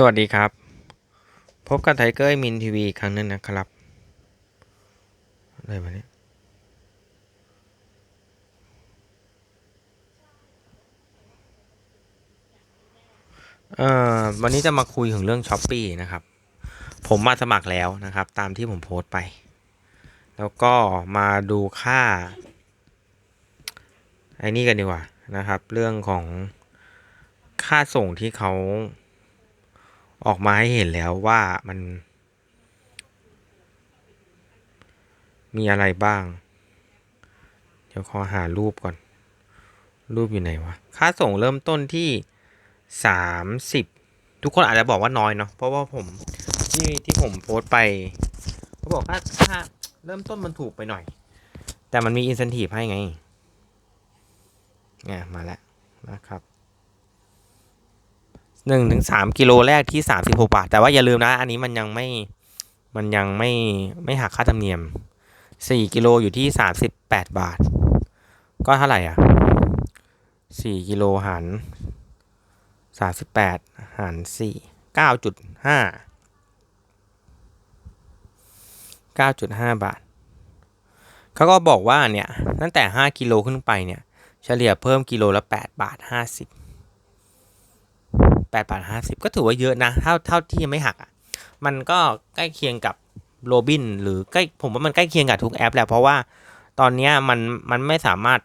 สวัสดีครับ พบกับไทเกอร์มินทีวีครั้งหนึงนะครับอะไรมาเนี่ยเอ่อวันนี้จะมาคุยถึงเรื่องช้อปปีนะครับ ผมมาสมัครแล้วนะครับ ตามที่ผมโพสต์ไป แล้วก็มาดูค่าไอ้นี่กันดีกว่านะครับ เรื่องของค่าส่งที่เขา ออกมาให้เห็นแล้วว่ามัน มีอะไรบ้าง เดี๋ยวขอหารูปก่อน รูปอยู่ไหนวะ ค่าส่งเริ่มต้นที่ 30 ทุกคนอาจจะบอกว่าน้อยเนาะเพราะว่าผมที่ที่ผมโพสไปเขาบอกค่าค่าเริ่มต้นมันถูกไปหน่อย แต่มันมีอินสันทีฟให้ไงเนี่ยมาแล้วนะครับ หนึ่งถึงสามกิโลแรกที่สามสิบหกบาท แต่ว่าอย่าลืมนะ อันนี้มันยังไม่มันยังไม่ไม่หักค่าธรรมเนียมสี่กิโลอยู่ที่สามสิบแปดบาท ก็เท่าไหร่อะสี่กิโลหารสามสิบแปดหารสี่เก้าจุดห้าเก้าจุดห้าบาทเขาก็บอกว่าเนี่ยตั้งแต่ห้ากิโลขึ้นไปเนี่ย เฉลี่ยเพิ่มกิโลละแปดบาทห้าสิบ แปดบาทห้าสิบก็ถือว่าเยอะนะเท่าเท่าที่ยังไม่หักอะมันก็ใกล้เคียงกับโรบินหรือใกล้ผมว่ามันใกล้เคียงกับทุกแอปแหละเพราะว่าตอนนี้มันมันไม่สามารถ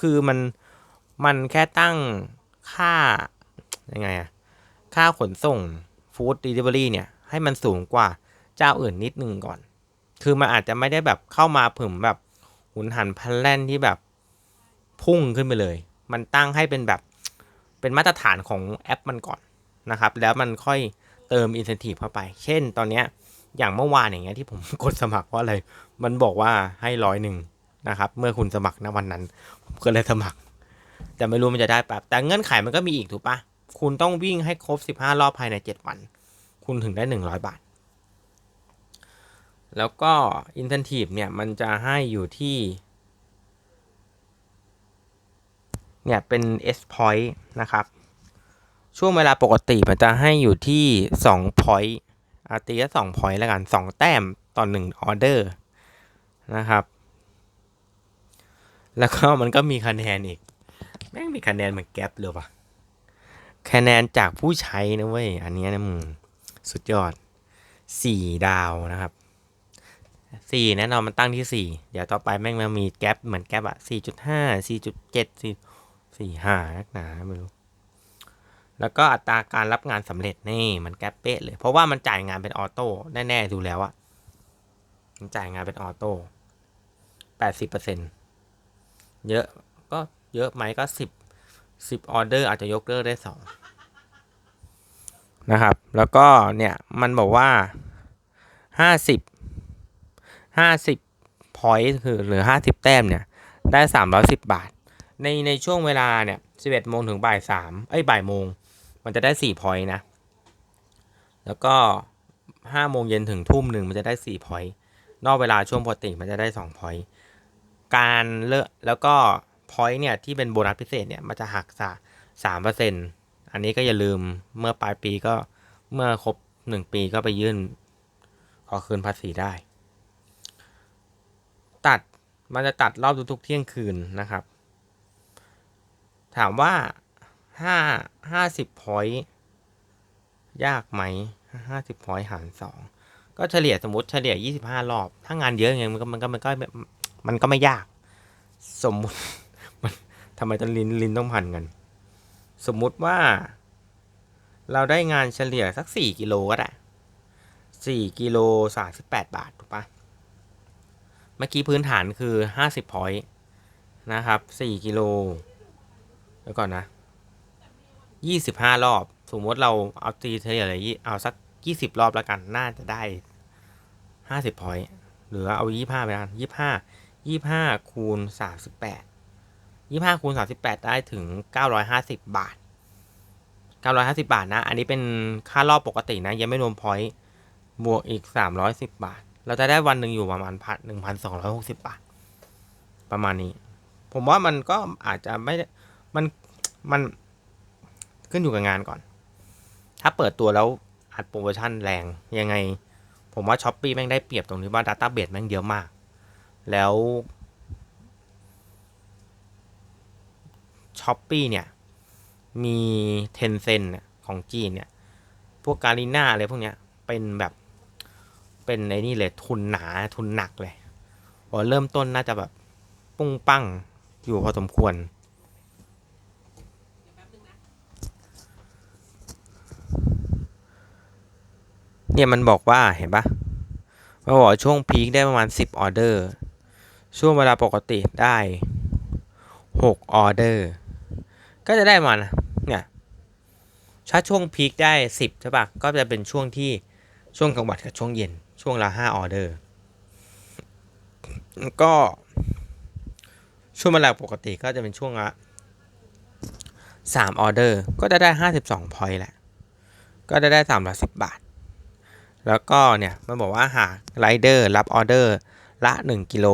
คือมันมันแค่ตั้งค่ายังไงอะค่าขนส่งฟู้ด d ด e เวอรี่เนี่ย ให้มันสูงกว่าเจ้าอื่นนิดนึงก่อน คือมันอาจจะไม่ได้แบบเข้ามาผึ่มแบบหุนหันพันแล่นที่แบบพุ่งขึ้นไปเลย มันตั้งให้เป็นแบบเป็นมาตรฐานของแอปมันก่อน นะครับ แล้วมันค่อยเติม incentive เข้าไป เช่น ตอนเนี้ยอย่างเมื่อวานอย่างเงี้ยที่ผมกดสมัครเพราะอะไร มันบอกว่าให้ร้อยหนึ่งนะครับ เมื่อคุณสมัครณวันนั้น ผมก็เลยสมัคร แต่ไม่รู้มันจะได้ปะแต่เงื่อนไขมันก็มีอีกถูกปะคุณต้องวิ่งให้ครบ 15 รอบภายใน 7 วัน คุณถึงได้ 100 บาท แล้วก็ incentive เนี่ย มันจะให้อยู่ที่ เนี่ย เป็น S point นะครับ ช่วงเวลาปกติมันจะให้อยู่ที่2 point อาตีละ2 point แล้วกัน 2 แต้มต่อ1ออเดอร์นะครับ แล้วก็มันก็มีคะแนนอีก แม่งมีคะแนนเหมือนแก๊ปเลยปะคะแนนจากผู้ใช้นะเว้ย อันนี้นะมึงสุดยอด 4 ดาวนะครับ 4 แน่นอนมันตั้งที่ 4 เดี๋ยวต่อไปแม่งมันมีแก๊ปเหมือนแก๊ปอะ4.5 4.7 4 4 5นักหนาไม่รู้ แล้วก็อัตราการรับงานสำเร็จนี่มันแก๊ปเป๊ะเลย เพราะว่ามันจ่ายงานเป็นออโต้แน่ๆดูแล้วอะมันจ่ายงานเป็นออโต้แปดสิบเปอร์เซ็นเยอะก็เยอะไหมก็สิบสิบออเดอร์อาจจะยกเลิกได้สองนะครับ แล้วก็เนี่ยมันบอกว่าห้าสิบห้าสิบพอยต์คือหรือห้าสิบแต้มเนี่ยได้สามร้อยสิบบาท ในในช่วงเวลาเนี่ยสิบเอ็ดโมงถึงบ่ายสามเอ้ยบ่ายโมง มันจะได้สี่พอยต์นะ แล้วก็ห้าโมงเย็นถึงทุ่มหนึ่งมันจะได้สี่พอยต์นอกเวลาช่วงปกติมันจะได้สองพอยต์การเลิกแล้วก็พอยต์เนี่ยที่เป็นโบนัสพิเศษเนี่ยมันจะหักสามเปอร์เซ็นอันนี้ก็อย่าลืมเมื่อปลายปีก็เมื่อครบหนึ่งปีก็ไปยื่นขอคืนภาษีได้ ตัดมันจะตัดรอบทุกๆเที่ยงคืนนะครับ ถามว่า ห้าห้าสิบพอยต์ยากไหมห้าสิบพอยต์หารสองก็เฉลี่ยสมมติเฉลี่ยยี่สิบห้ารอบ ถ้างานเยอะไงมันก็มันก็มันก็มันก็ไม่ยาก สมมุติมันทำไมต้องลินลินต้องพันกัน สมมุติว่า เราได้งานเฉลี่ยสักสี่กิโลก็ได้สี่กิโลสามสิบแปดบาทถูกปะเมื่อกี้พื้นฐานคือห้าสิบพอยต์นะครับสี่กิโลเดี๋ยวก่อนนะ ยี่สิบห้ารอบ สมมติเราเอาตีเฉลี่ยเลยเอาสักยี่สิบรอบแล้วกัน น่าจะได้ห้าสิบพอยต์หรือเอายี่ห้าไปกันยี่ห้ายี่ห้าคูณสามสิบแปดยี่ห้าคูณสามสิบแปดได้ถึงเก้าร้อยห้าสิบบาทเก้าร้อยห้าสิบาทนะ อันนี้เป็นค่ารอบปกตินะ ยังไม่รวมพอยต์บวกอีกสามร้อยสิบบาท เราจะได้วันหนึ่งอยู่ประมาณพันหนึ่งพันสองร้อยหกสิบบาท ประมาณนี้ ผมว่ามันก็อาจจะไม่ มัน มัน ขึ้นอยู่กับงานก่อน ถ้าเปิดตัวแล้วอัดโปรโมชั่นแรงยังไง ผมว่าช้อปปีแม่งได้เปรียบตรงที่ว่า Database แม่งเยอะมาก แล้วช้อปปีเนี่ย มีเทนเซนของจีนเนี่ย พวกการีน่าอะไรพวกเนี้ย เป็นแบบ เป็นไอ้นี่เลย ทุนหนาทุนหนักเลยพอเริ่มต้นน่าจะแบบ ปุ้งปั้งอยู่พอสมควร เนี่ยมันบอกว่าเห็นปะมันบอกช่วงพีคได้ประมาณ 10ออเดอร์ ช่วงเวลาปกติได้ 6ออเดอร์ ก็จะได้มาณเนี่ยถ้าช่วงพีคได้ 10ใช่ปะก็จะเป็นช่วงที่ช่วงกลางวันกับช่วงเย็น ช่วงละ5ออเดอร์ ก็ช่วงเวลาปกติก็จะเป็นช่วงละ3ออเดอร์ ก็จะได้ 52พอยต์แหละ ก็จะได้310บาท แล้วก็เนี่ยมันบอกว่าหากไรเดอร์รับออเดอร์ละ 1 กิโล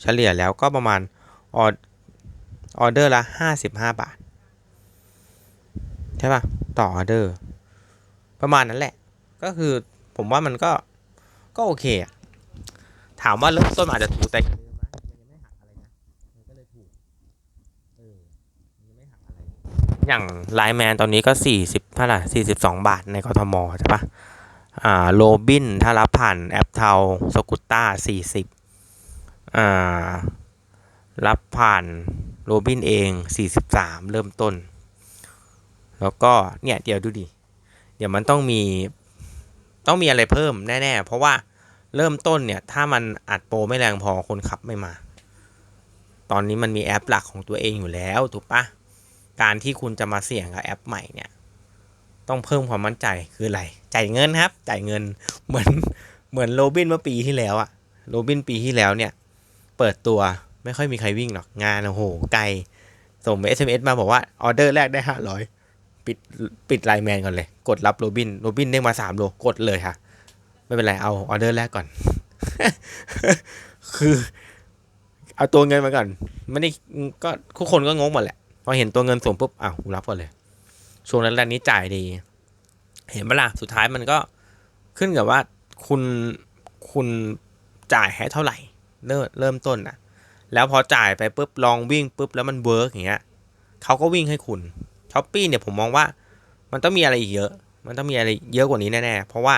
เฉลี่ยแล้วก็ประมาณออออเดอร์ละ 55 บาท ใช่ปะต่อออเดอร์ ประมาณนั้นแหละ ก็คือผมว่ามันก็ก็โอเคอะถามว่าเริ่มต้นอาจจะถูกแต่อะไรนะมันก็เลยถูกเออยังไม่หักอะไรอย่างไลแมนตอนนี้ก็ 40เท่าไหร่42 บาทในกทมใช่ปะ อ่าโรบินถ้ารับผ่านแอปเทาสกุตต้า40อ่ารับผ่านโรบินเอง 43 เริ่มต้น แล้วก็เนี่ยเดี๋ยวดูดิ เดี๋ยวมันต้องมี ต้องมีอะไรเพิ่มแน่ ๆ เพราะว่าเริ่มต้นเนี่ย ถ้ามันอัดโปรไม่แรงพอคนขับไม่มา ตอนนี้มันมีแอปหลักของตัวเองอยู่แล้ว ถูกปะการที่คุณจะมาเสี่ยงกับแอปใหม่เนี่ย ต้องเพิ่มความมั่นใจคืออะไรจ่ายเงินครับ จ่ายเงินเหมือนเหมือนโรบินเมื่อปีที่แล้วอะโรบินปีที่แล้วเนี่ย เปิดตัวไม่ค่อยมีใครวิ่งหรอกงานโอ้โหไกลส่งไป SMS มเอสมาบอกว่าออเดอร์แรกได้ห้าร้อยปิดปิดไลน์แมนก่อนเลย กดรับโรบินโรบินเด้งมาสามโลกดเลยค่ะ ไม่เป็นไรเอาออเดอร์แรกก่อน คือ เอาตัวเงินมาก่อนไม่ได้ก็ทุกคนก็งงหมดแหละพอเห็นตัวเงินส่งปุ๊บอ้าวรับก่อนเลย ช่วงนั้นแรกนี้จ่ายดี เห็นไหมล่ะสุดท้ายมันก็ขึ้นกับว่าคุณคุณจ่ายให้เท่าไหร่ เริ่มเริ่มต้นนะแล้วพอจ่ายไปปุ๊บลองวิ่งปุ๊บแล้วมันเวิร์กอย่างเงี้ยเขาก็วิ่งให้คุณช้อปปี้เนี่ยผมมองว่า มันต้องมีอะไรอีกเยอะ มันต้องมีอะไรเยอะกว่านี้แน่ๆเพราะว่า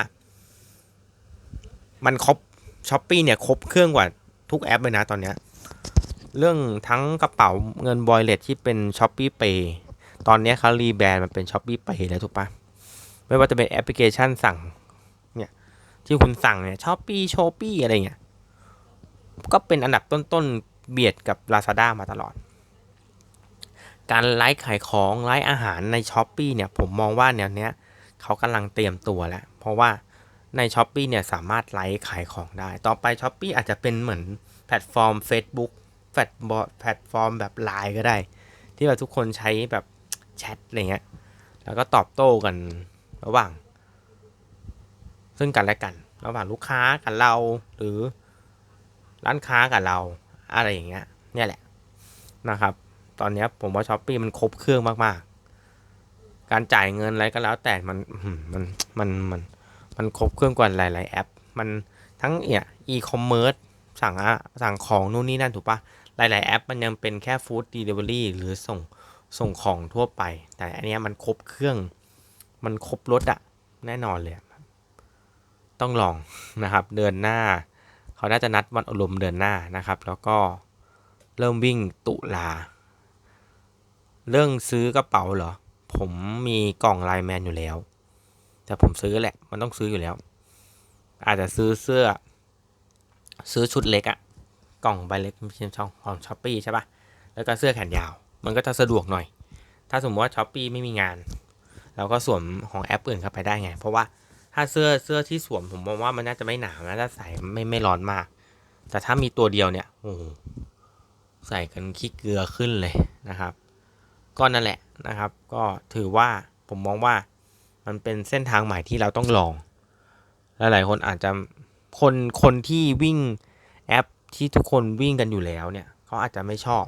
มันครบช้อปปี้เนี่ยครบเครื่องกว่าทุกแอปเลยนะตอนเนี้ยเรื่องทั้งกระเป๋าเงินบอยเลทที่เป็นช้อปปี้เปย์ ตอนนี้เขารีแบรนด์มันเป็นช้อปปี้เปแล้วถูกปะไม่ว่าจะเป็นแอปพลิเคชันสั่งเนี่ยที่คุณสั่งเนี่ยช้อปปี้โชปี้อะไรเงี้ยก็เป็นอันดับต้นๆเบียดกับ Lazada มาตลอด การไลฟ์ขายของไลฟ์อาหารในช้อปปีเนี่ยผมมองว่าแนวเนี้ยเขากำลังเตรียมตัวแล้ว เพราะว่าในช้อปปีเนี่ยสามารถไลฟ์ขายของได้ ต่อไปช้อปปีอาจจะเป็นเหมือนแพลตฟอร์ม Facebook แพลตบอแพลตฟอร์มแบบไลน์ก็ได้ ที่แบบทุกคนใช้แบบ แชทอะไรเงี้ย แล้วก็ตอบโต้กันระหว่าง ซึ่งกันและกัน ระหว่างลูกค้ากับเราหรือร้านค้ากับเราอะไรอย่างเงี้ยเนี่ยแหละนะครับ ตอนนี้ผมว่าช้อปปีมันครบเครื่องมากๆ การจ่ายเงินอะไรก็แล้วแต่มันมันมันมันมันครบเครื่องกว่าหลาย ๆ แอป มันทั้งเนี่ยอีคอมเมิร์ซสั่งอะสั่งของนู่นนี่นั่นถูกปะหลาย ๆ แอป มันยังเป็นแค่ฟู้ดเดลิเวอรี่หรือส่ง ส่งของทั่วไป แต่อันนี้มันครบเครื่อง มันครบรถอะแน่นอนเลย ต้องลองนะครับเดือนหน้า เขาน่าจะนัดวันอบรมเดือนหน้านะครับ แล้วก็เริ่มวิ่งตุลา เรื่องซื้อกระเป๋าเหรอ ผมมีกล่องไลแมนอยู่แล้ว แต่ผมซื้อแหละ มันต้องซื้ออยู่แล้ว อาจจะซื้อเสื้อ ซื้อชุดเล็กอะกล่องใบเล็กเช่นช่องของช้อปปี้ใช่ปะแล้วก็เสื้อแขนยาว มันก็จะสะดวกหน่อย ถ้าสมมติว่าช้อปปี้ไม่มีงาน เราก็สวมของแอปอื่นเข้าไปได้ไง เพราะว่าถ้าเสื้อเสื้อที่สวมผมมองว่ามันน่าจะไม่หนาวนะถ้าใส่ไม่ไม่ร้อนมาก แต่ถ้ามีตัวเดียวเนี่ยโอ้ใส่กันขี้เกลือขึ้นเลยนะครับ ก็นั่นแหละนะครับ ก็ถือว่าผมมองว่ามันเป็นเส้นทางใหม่ที่เราต้องลอง หลายๆคนอาจจะคนคนที่วิ่งแอปที่ทุกคนวิ่งกันอยู่แล้วเนี่ยเขาอาจจะไม่ชอบ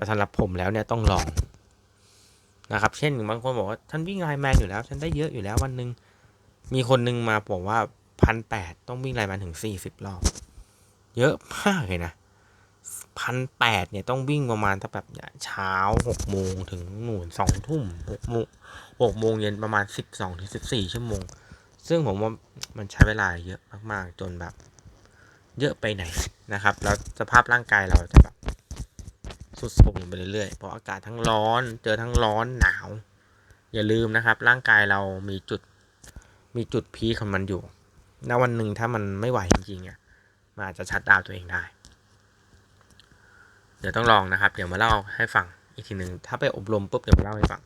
แต่สำหรับผมแล้วเนี่ยต้องลองนะครับ เช่นบางคนบอกว่าฉันวิ่งไลน์แมนอยู่แล้วฉันได้เยอะอยู่แล้ววันหนึ่งมีคนนึงมาบอกว่าพันแปดต้องวิ่งรายวันถึงสี่สิบรอบ เยอะมากเลยนะพันแปดเนี่ยต้องวิ่งประมาณถ้าแบบเช้าหกโมงถึงหนู่นสองทุ่มหกโมงหกโมงเย็นประมาณสิบสองถึงสิบสี่ชั่วโมง ซึ่งผมว่ามันใช้เวลาเยอะมากๆจนแบบ เยอะไปไหนนะครับ แล้วสภาพร่างกายเราจะแบบ สุดโทรมไปเรื่อยๆเพราะอากาศทั้งร้อน เจอทั้งร้อนหนาว อย่าลืมนะครับ ร่างกายเรามีจุดมีจุดพีของมันอยู่ณวันหนึ่งถ้ามันไม่ไหวจริงๆอะมันอาจจะชัดดาวตัวเองได้ เดี๋ยวต้องลองนะครับ เดี๋ยวมาเล่าให้ฟังอีกทีหนึ่งถ้าไปอบรมปุ๊บเดี๋ยวมาเล่าให้ฟัง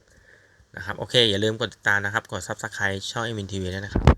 นะครับ โอเค อย่าลืมกดติดตามนะครับ กด subscribe ช่อง m อ n TV ด้วยนะครับ